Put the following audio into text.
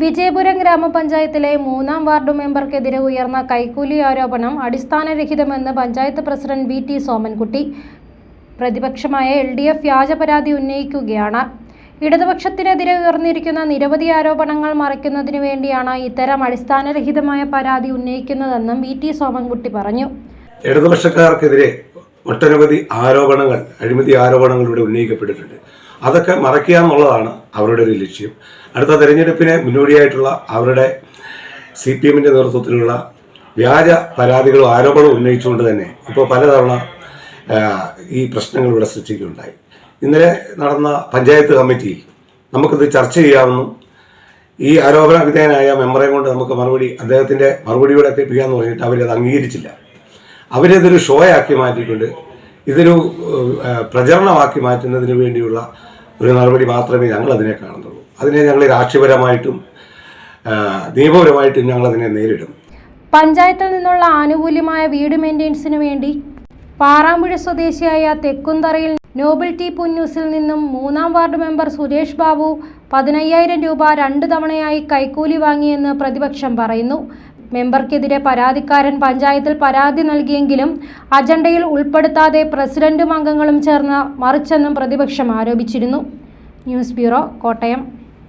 വിജയപുരം ഗ്രാമപഞ്ചായത്തിലെ മൂന്നാം വാർഡ് മെമ്പർക്കെതിരെ ഉയർന്ന കൈക്കൂലി ആരോപണം അടിസ്ഥാനരഹിതമെന്ന് panchayat president V T Somankutty. പ്രതിപക്ഷമായ എൽ ഡി എഫ് വ്യാജ പരാതി ഉന്നയിക്കുകയാണ്. ഇടതുപക്ഷത്തിനെതിരെ ഉയർന്നിരിക്കുന്ന നിരവധി ആരോപണങ്ങൾ മറയ്ക്കുന്നതിനു വേണ്ടിയാണ് ഇത്തരം അടിസ്ഥാനരഹിതമായ പരാതി ഉന്നയിക്കുന്നതെന്നും വി ടി സോമൻകുട്ടി പറഞ്ഞു. ഇടതുപക്ഷക്കാർക്കെതിരെ ഒട്ടനവധി ആരോപണങ്ങൾ അഴിമതി ആരോപണങ്ങൾ ഇവിടെ ഉന്നയിക്കപ്പെട്ടിട്ടുണ്ട്. അതൊക്കെ മറയ്ക്കുക എന്നുള്ളതാണ് അവരുടെ ഒരു ലക്ഷ്യം. അടുത്ത തെരഞ്ഞെടുപ്പിന് മുന്നോടിയായിട്ടുള്ള അവരുടെ സി പി എമ്മിന്റെ നേതൃത്വത്തിലുള്ള വ്യാജ പരാതികളും ആരോപണവും ഉന്നയിച്ചുകൊണ്ട് തന്നെ ഇപ്പോൾ പലതവണ ഈ പ്രശ്നങ്ങൾ ഇവിടെ സൃഷ്ടിക്കുകയുണ്ടായി. ഇന്നലെ നടന്ന പഞ്ചായത്ത് കമ്മിറ്റിയിൽ നമുക്കിത് ചർച്ച ചെയ്യാമെന്നും ഈ ആരോപണ വിധേയനായ മെമ്പറെ കൊണ്ട് നമുക്ക് മറുപടി അദ്ദേഹത്തിന്റെ മറുപടിയോടെ എത്തിപ്പിക്കാമെന്ന് പറഞ്ഞിട്ട് അവരത് അംഗീകരിച്ചില്ല. അവരിതൊരു ഷോയാക്കി മാറ്റിയിട്ടുണ്ട്. ഇതൊരു പ്രചരണമാക്കി മാറ്റുന്നതിന് വേണ്ടിയുള്ള ഒരു നടപടി മാത്രമേ ഞങ്ങൾ അതിനെ കാണുന്നുള്ളൂ. അതിനെ ഞങ്ങൾ രാഷ്ട്രീയപരമായിട്ടും നിയമപരമായിട്ടും ഞങ്ങൾ അതിനെ നേരിടും. പഞ്ചായത്തിൽ നിന്നുള്ള ആനുകൂല്യമായ വീട് മെയിന്റെനൻസിന് വേണ്ടി പാറാമ്പുഴ സ്വദേശിയായ തെക്കുന്തറയിൽ നോബൽ ടി പുന്നൂസിൽ നിന്നും മൂന്നാം വാർഡ് മെമ്പർ സുരേഷ് ബാബു പതിനയ്യായിരം രൂപ രണ്ട് തവണയായി കൈക്കൂലി വാങ്ങിയെന്ന് പ്രതിപക്ഷം പറയുന്നു. മെമ്പർക്കെതിരെ പരാതിക്കാരൻ പഞ്ചായത്തിൽ പരാതി നൽകിയെങ്കിലും അജണ്ടയിൽ ഉൾപ്പെടുത്താതെ പ്രസിഡന്റും അംഗങ്ങളും ചേർന്ന് മറിച്ചെന്നും പ്രതിപക്ഷം ആരോപിച്ചിരുന്നു. News bureau Kottayam.